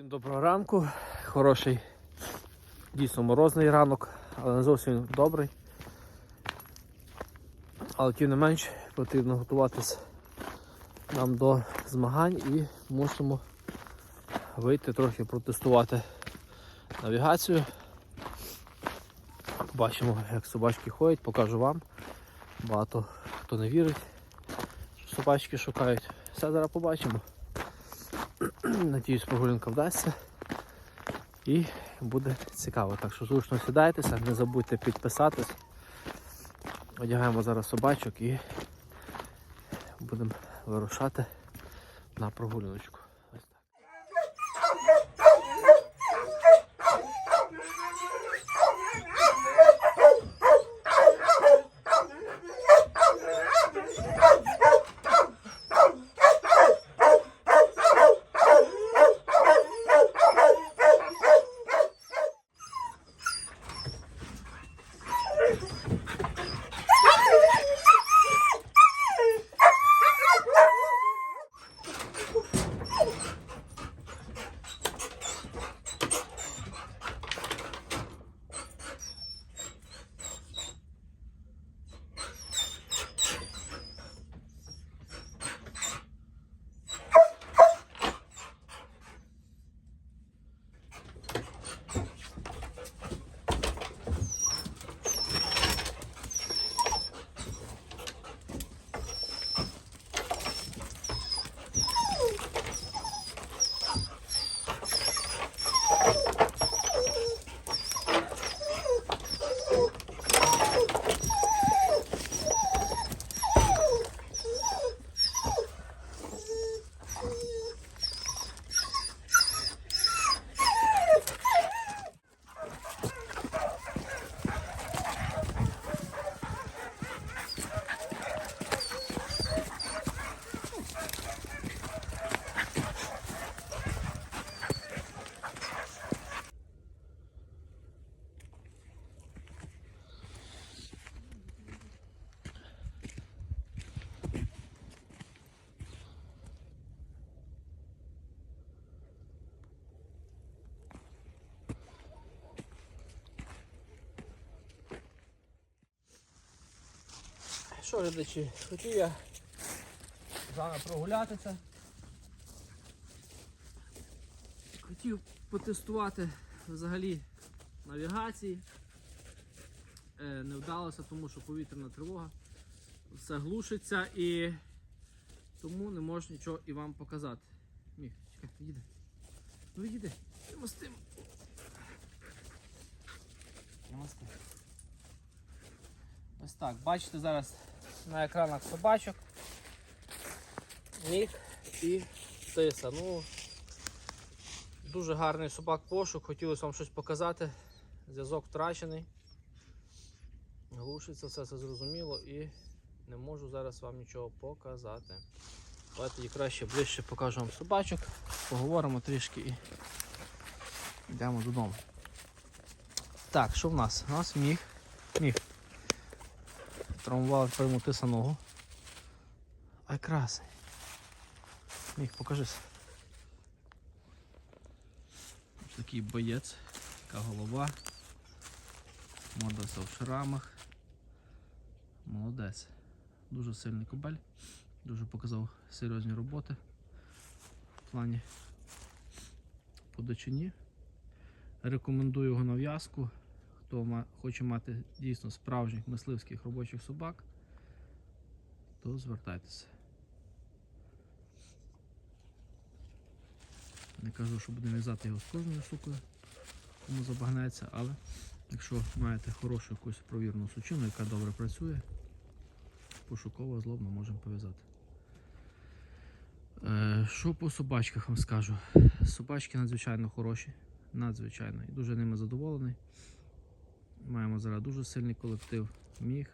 Всім доброго ранку. Хороший, дійсно морозний ранок, але не зовсім добрий. Але тим не менш потрібно готуватися нам до змагань і мусимо вийти трохи протестувати навігацію. Побачимо, як собачки ходять, покажу вам. Багато хто не вірить, що собачки шукають. Все зараз побачимо. Надіюсь, прогулянка вдасться і буде цікаво. Так що зручно сідайтеся, не забудьте підписатись. Одягаємо зараз собачок і будемо вирушати на прогуляночку. Що, глядачі, хотів я з вами прогулятися. Хотів потестувати взагалі навігації. Е, не вдалося, тому що повітряна тривога. Все глушиться і тому не можу нічого і вам показати. Міг, чекай, їде. Ну їде. Йдемо з тим. Ось так, бачите зараз на екранах собачок. Мік і тиса. Ну, дуже гарний собак пошук, хотілося вам щось показати. Зв'язок втрачений. Глушиться все це зрозуміло і не можу зараз вам нічого показати. Давайте краще ближче покажу вам собачок, поговоримо трішки і йдемо додому. Так, що в нас? У нас міг. Міг. Травмували прийму тиса ногу. Ай красний. Міг, покажись. Такий боєць, така голова. Мордаса в шрамах. Молодець. Дуже сильний кобель. Дуже показав серйозні роботи в плані подачині. Рекомендую його на в'язку. Хто хоче мати дійсно справжніх мисливських робочих собак, то звертайтеся. Не кажу, що будемо в'язати його з кожною штукою, кому забагнеться, але якщо маєте хорошу якусь провірну сучину, яка добре працює, пошуково злобно можемо пов'язати. Е, Що по собачках вам скажу? Собачки надзвичайно хороші, надзвичайно, і дуже ними задоволений. Маємо зараз дуже сильний колектив Міг,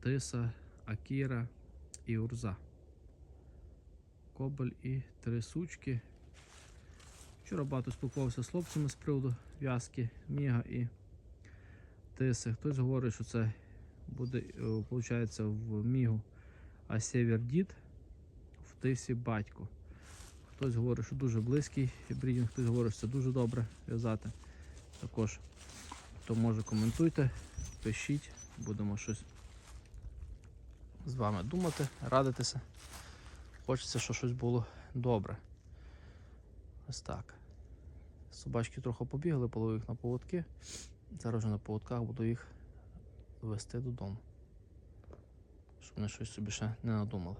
Тиса, Акіра і Урза. Кобель і три сучки. Вчора багато спілкувався з хлопцями з приводу в'язки Міга і Тиси. Хтось говорить, що це буде, виходить, в Мігу, а Сєвєр дід, в Тисі батько. Хтось говорить, що дуже близький брідінг, хтось говорить, що це дуже добре в'язати. Також, хто може, коментуйте, пишіть, будемо щось з вами думати, радитися. Хочеться, щоб щось було добре. Ось так. Собачки трохи побігли, половив їх на поводки. Зараз вже на поводках буду їх вести додому. Щоб вони щось собі ще не надумали.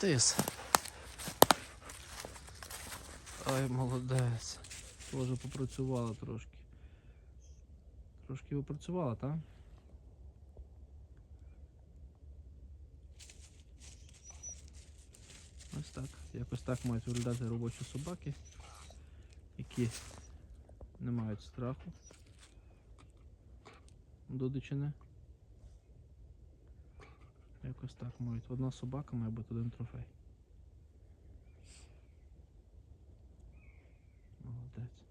Тис. Ай, молодець. Тоже попрацювала трошки. Трошки попрацювала, так? Ось так. Якось так мають виглядати робочі собаки, які не мають страху до дичини. Якось так мають. Одна собака має бути один трофей. Молодець.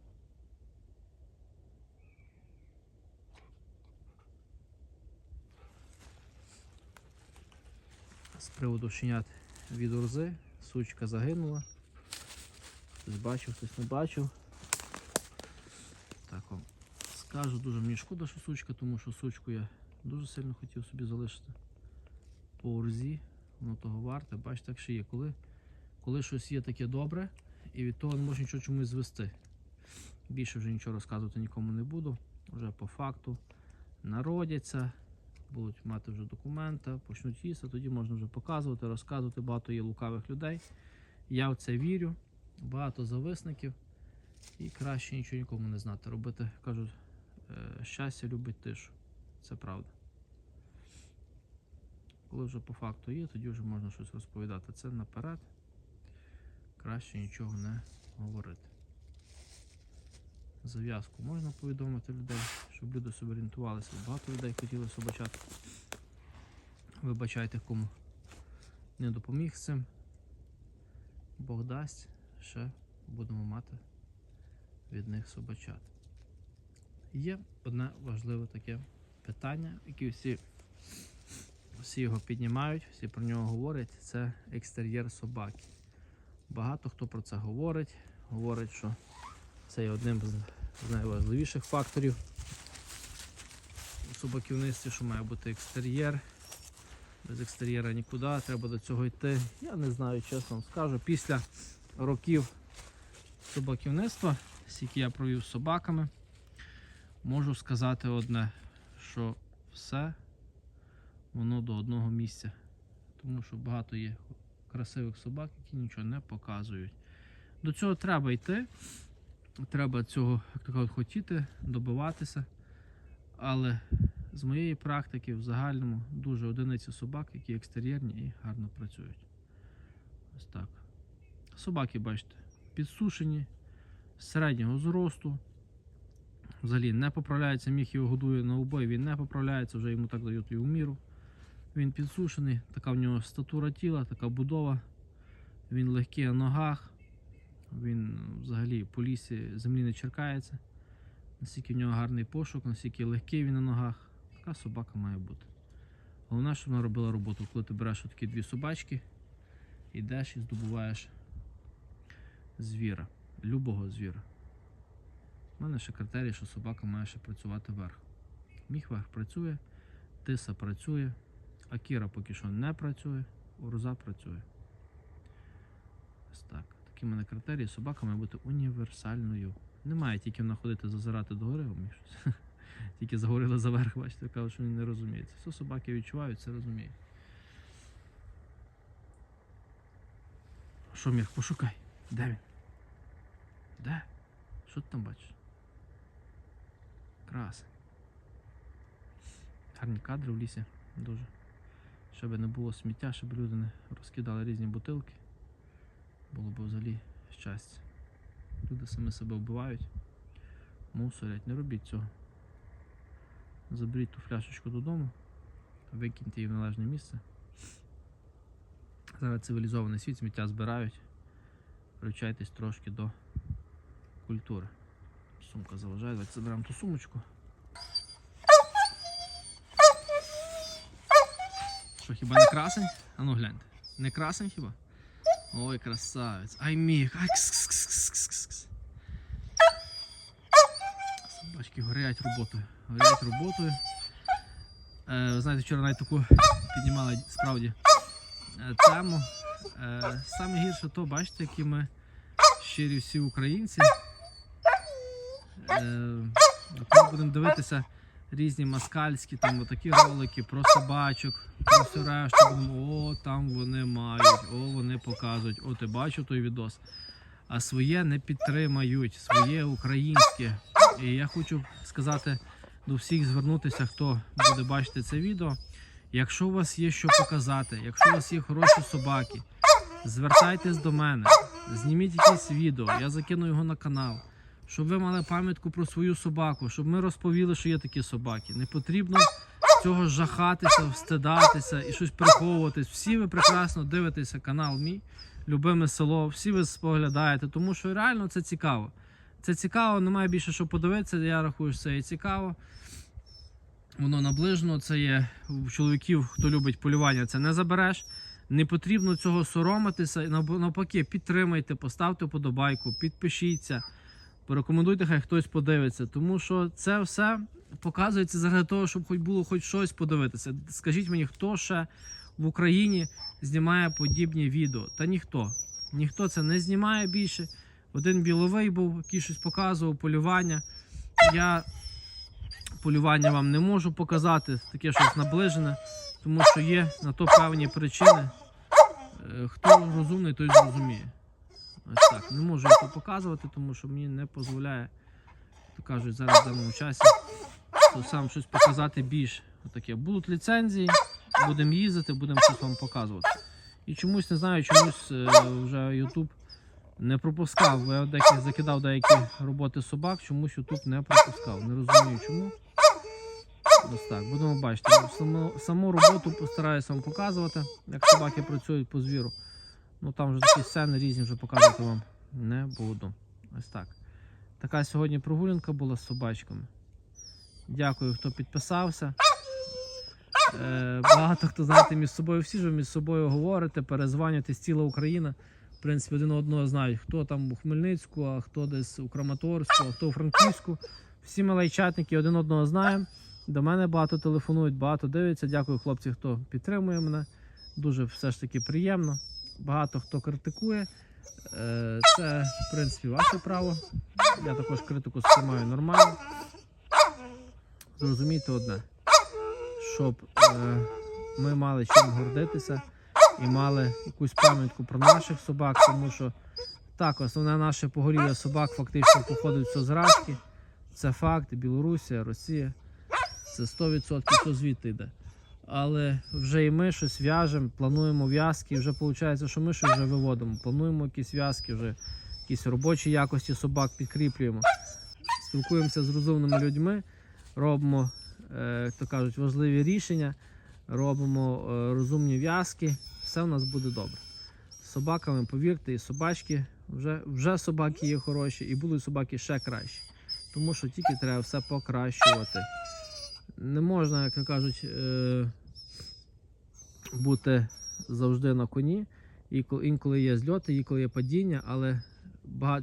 З приводу щенят від урзи, сучка загинула. Хтось бачив, хтось не бачив. Так скажу, дуже мені шкода, що сучка, тому що сучку я дуже сильно хотів собі залишити по урзі, воно того варте. Бачите, так ще є. Коли, коли щось є таке добре, і від того не можна нічого чомусь звести. Більше вже нічого розказувати нікому не буду. Вже по факту народяться, будуть мати вже документи, почнуть їсти, тоді можна вже показувати, розказувати. Багато є лукавих людей. Я в це вірю, багато зависників. І краще нічого нікому не знати. Робити, кажуть, е, щастя любить тишу. Це правда. Коли вже по факту є, тоді вже можна щось розповідати. Це наперед. Краще нічого не говорити. Зав'язку можна повідомити людей, щоб люди собі орієнтувалися. Багато людей хотіли собачат. Вибачайте, кому не допоміг цим. Бог дасть, ще будемо мати від них собачат. Є одне важливе таке питання, яке всі, всі його піднімають, всі про нього говорять, це екстер'єр собаки. Багато хто про це говорить, говорить, що це є одним з найважливіших факторів у собаківництві, що має бути екстер'єр. Без екстер'єра нікуди, треба до цього йти. Я не знаю, чесно вам скажу. Після років собаківництва, скільки я провів з собаками, можу сказати одне, що все воно до одного місця. Тому що багато є красивих собак, які нічого не показують. До цього треба йти. Треба цього, як то кажуть, хотіти, добиватися. Але з моєї практики в загальному дуже одиниці собак, які екстер'єрні і гарно працюють. Ось так. Собаки, бачите, підсушені, середнього зросту. Взагалі не поправляється, міг його годує на обой, він не поправляється, вже йому так дають і у міру. Він підсушений, така в нього статура тіла, така будова. Він легкий на ногах. Він взагалі по лісі землі не черкається. Наскільки в нього гарний пошук, наскільки легкий він на ногах. Така собака має бути. Головне, щоб вона робила роботу. Коли ти береш такі дві собачки, йдеш і здобуваєш звіра, любого звіра. У мене ще критерій, що собака має ще працювати вверх. Міг верх працює, тиса працює, акіра поки що не працює, урза працює. Ось так. Такі в мене критерії, собака має бути універсальною. Немає тільки вона ходити зазирати до гори, мені щось. Тільки заговорили заверх, бачите, кажуть, що він не розуміється. Все собаки відчувають, це розуміють. Що міг? Пошукай. Де він? Де? Що ти там бачиш? Красень. Гарні кадри в лісі. Дуже. Щоб не було сміття, щоб люди не розкидали різні бутилки. Було б взагалі щастя. Люди самі себе вбивають, мусорять, не робіть цього. Заберіть ту фляшечку додому, викиньте її в належне місце. Зараз цивілізований світ, сміття збирають. Привчайтесь трошки до культури. Сумка заважає, давайте заберемо ту сумочку. Що, хіба не красень? А ну гляньте. Не красень хіба? Ой, красавець. Ай міг. Ай кс кс кс кс кс кс. Собачки горять роботою. Горять роботою. Е, ви знаєте, вчора навіть таку піднімали справді е, тему. Е, саме гірше то, бачите, які ми щирі всі українці. Е, будемо дивитися різні москальські там отакі ролики про собачок, про все решту. Будемо, о, там вони мають, о, вони показують. О, ти бачив той відос. А своє не підтримають, своє українське. І я хочу сказати до всіх звернутися, хто буде бачити це відео. Якщо у вас є що показати, якщо у вас є хороші собаки, звертайтесь до мене, зніміть якесь відео, я закину його на канал, щоб ви мали пам'ятку про свою собаку, щоб ми розповіли, що є такі собаки. Не потрібно цього жахатися, встидатися і щось приховуватись. Всі ви прекрасно дивитеся канал мій, любиме село, всі ви споглядаєте, тому що реально це цікаво. Це цікаво, немає більше що подивитися. Я рахую, що це є цікаво. Воно наближено, це є у чоловіків, хто любить полювання, це не забереш. Не потрібно цього соромитися. Нав- Навпаки, підтримайте, поставте вподобайку, підпишіться, порекомендуйте, хай хтось подивиться. Тому що це все показується заради того, щоб хоч було хоч щось подивитися. Скажіть мені, хто ще в Україні знімає подібні відео? Та ніхто. Ніхто це не знімає більше. Один біловий був, який щось показував, полювання. Я полювання вам не можу показати, таке щось наближене, тому що є на то певні причини. Е, Хто розумний, той зрозуміє. Ось так. Не можу то показувати, тому що мені не дозволяє, то кажуть, зараз в даному часі, то сам щось показати більш таке. Будуть ліцензії, будемо їздити, будемо щось вам показувати. І чомусь не знаю, чомусь е, вже YouTube не пропускав. Я деяких закидав деякі роботи собак, чомусь YouTube не пропускав. Не розумію чому. Ось так, будемо бачити. Саму, саму роботу постараюся вам показувати, як собаки працюють по звіру. Ну там вже такі сцени різні вже показувати вам не буду. Ось так. Така сьогодні прогулянка була з собачками. Дякую, хто підписався. Е, багато хто знаєте між собою, всі ж між собою говорите, перезванюєтесь ціла Україна. В принципі, один одного знають, хто там у Хмельницьку, а хто десь у Краматорську, а хто у Франківську. Всі малайчатники один одного знаємо. До мене багато телефонують, багато дивляться. Дякую, хлопці, хто підтримує мене. Дуже все ж таки приємно. Багато хто критикує. Е, Це, в принципі, ваше право. Я також критику сприймаю нормально. Зрозумійте одне, щоб е, ми мали чим гордитися і мали якусь пам'ятку про наших собак, тому що так, основне наше поголів'я собак фактично походить з соцгражки. Це факт, Білорусія, Росія. Це 100% що звідти йде. Але вже і ми щось в'яжемо, плануємо в'язки, вже виходить, що ми щось вже виводимо. Плануємо якісь в'язки, вже якісь робочі якості собак підкріплюємо. Спілкуємося з розумними людьми, робимо, е, як то кажуть, важливі рішення, робимо е, розумні в'язки, все у нас буде добре. З собаками, повірте, і собачки, вже, вже собаки є хороші, і будуть собаки ще кращі. Тому що тільки треба все покращувати. Не можна, як кажуть, е, бути завжди на коні. І інколи є зльоти, інколи є падіння, але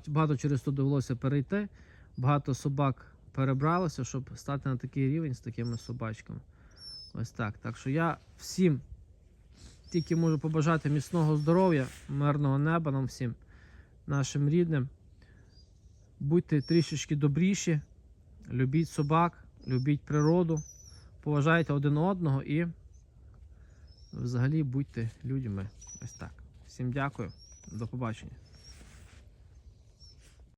багато, через то довелося перейти. Багато собак перебралося, щоб стати на такий рівень з такими собачками. Ось так. Так що я всім тільки можу побажати міцного здоров'я, мирного неба нам всім, нашим рідним. Будьте трішечки добріші, любіть собак, любіть природу, поважайте один одного і взагалі будьте людьми. Ось так. Всім дякую, до побачення.